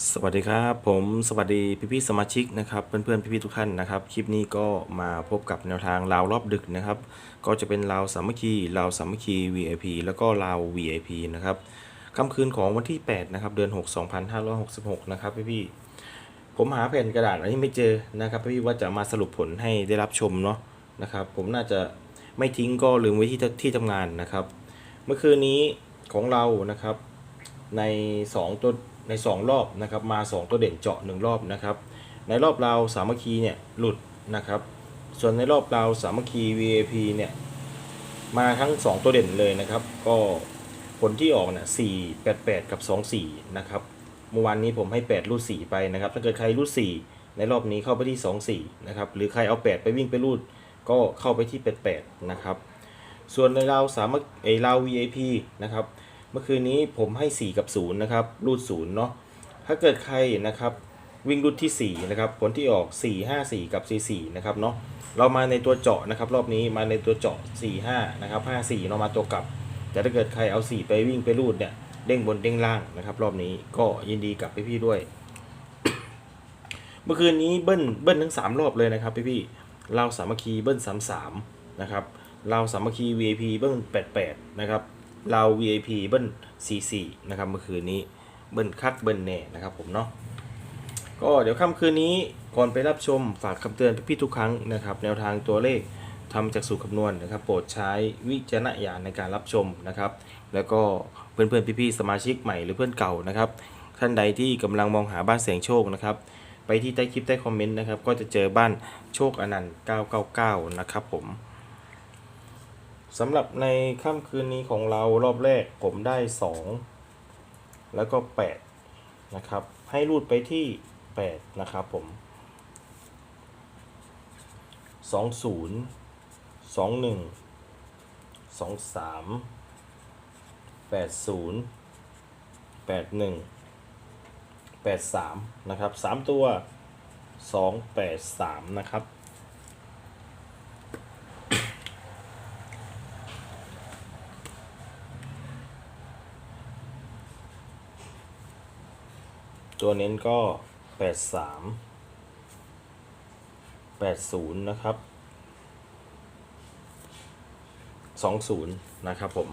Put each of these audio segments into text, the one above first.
สวัสดีครับผมสวัสดีพี่พี่ๆสมาชิกนะครับเพื่อนๆพี่พี่ๆทุกท่านนะครับคลิปนี้ก็มาพบกับแนวทางลาวรอบดึกนะครับ ก็จะเป็นลาวสามัคคีลาวสามัคคี VIP แล้วก็ลาว VIP นะครับค่ำคืนของวันที่ 8 นะครับ เดือน 6 2566 นะครับพี่พี่ๆผมหาแผ่นกระดาษอันนี้ไม่เจอนะครับพี่พี่ๆว่าจะมาสรุปผลให้ได้รับชมเนาะนะครับ ผมน่าจะไม่ทิ้งก็ลืมไว้ที่ที่ทำงานนะครับ เมื่อคืนนี้ของเรานะครับใน 2 ตัว ใน 2 รอบนะครับมา 2 ตัวเด่นเจาะ 1 รอบนะครับ ในรอบเราสามัคคีเนี่ยหลุดนะครับ ส่วนในรอบเราสามัคคี VAP เนี่ยมาทั้ง 2 ตัวเด่นเลยนะครับ ก็ผลที่ออกเนี่ย4 8 8กับ2 4นะครับเมื่อวานนี้ผมให้8รูด4ไปนะครับ ถ้าเกิดใครรูด4ในรอบนี้เข้าไปที่2 4นะครับ หรือใครเอา8ไปวิ่งไปรูดก็เข้าไปที่8 8นะครับ ส่วนในเราสามัคไอเรา VIP นะครับ เมื่อคืนนี้ผมให้ 4 กับ 0 นะครับ รูด0เนาะ ถ้าเกิดใครนะครับวิ่งรูดที่ 4 นะครับ ผลที่ออก 4 5 4 กับ 4 4 นะครับเนาะ เรามาในตัวเจาะนะครับ รอบนี้มาในตัวเจาะ 4 5 นะครับ 5 4 เรามาตัวกลับ แต่ถ้าเกิดใครเอา 4 ไปวิ่งไปรูดเนี่ยเด้งบนเด้งล่างนะครับ รอบนี้ก็ยินดีกับพี่ๆด้วย เมื่อคืนนี้เบิ้ลเบิ้ลทั้ง 3 รอบเลยนะครับพี่ๆเราสามัคคีเบิ้ล 33 นะครับเราสามัคคี VIP เบิ้ล 88 นะครับ เรา VIP เบิ้ล44นะครับเมื่อคืนนี้เบิ้ลคักเบิ้ลแน่นะครับผมเนาะก็เดี๋ยวค่ำคืนนี้ก่อนไปรับชมฝากคำเตือนพี่ๆทุกครั้งนะครับ แนวทางตัวเลขทำจากสูตรคำนวณนะครับ โปรดใช้วิจารณญาณในการรับชมนะครับ แล้วก็เพื่อนๆพี่ๆสมาชิกใหม่หรือเพื่อนเก่านะครับ ท่านใดที่กำลังมองหาบ้านเสียงโชคนะครับ ไปที่ใต้คลิปใต้คอมเมนต์นะครับ ก็จะเจอบ้านโชคอนันต์999 นะครับผม สำหรับในค่ำคืนนี้ของเรารอบแรกผมได้ 2 แล้วก็ 8 นะครับ ให้รูดไปที่ 8 นะครับผม 20 21 23 80 81 83 นะครับ 3 ตัว 283 นะครับ ตัวเน้นก็ 83 80 นะครับ 20 นะครับผม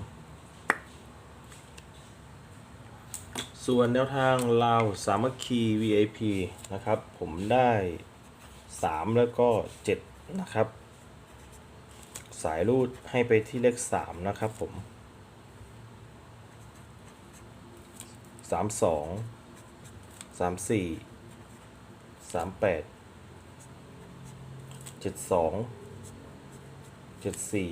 ส่วนแนวทางลาวสามัคคี VIP นะครับ ผมได้ 3 แล้วก็ 7 นะครับ สายรูดให้ไปที่เลข 3 นะครับผม32 สามสี่สามแปดเจ็ดสองเจ็ดสี่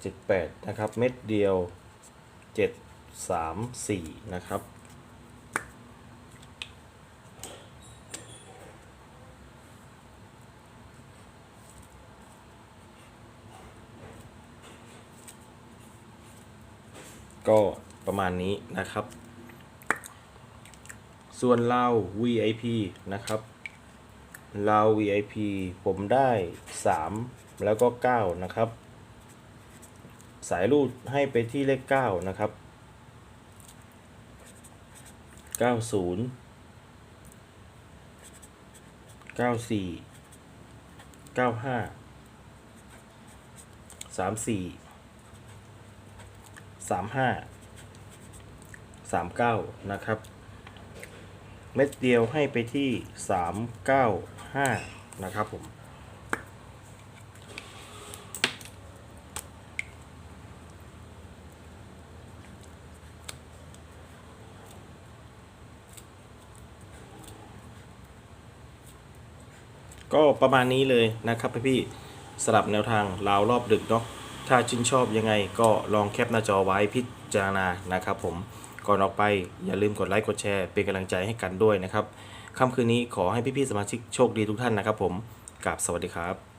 เจ็ดแปดนะครับ เม็ดเดียวเจ็ดสามสี่นะครับก็ประมาณนี้นะครับ ส่วนเรา VIP นะครับเรา VIP ผมได้ 3 แล้วก็ 9 นะครับ สายรูดให้ไปที่เลข 9 นะครับ 90 94 95 34 35 39 นะครับ เม็ดเดียวให้ไปที่ 395 นะครับผม ก็ประมาณนี้เลยนะครับพี่ๆสลับแนวทางราวรอบดึกเนาะถ้าชื่นชอบยังไงก็ลองแคปหน้าจอไว้พิจารณานะครับผม ก่อนออกไปอย่าลืมกดไลค์กดแชร์เป็นกำลังใจให้กันด้วยนะครับค่ำคืนนี้ขอให้พี่ๆสมาชิกโชคดีทุกท่านนะครับผมกราบสวัสดีครับ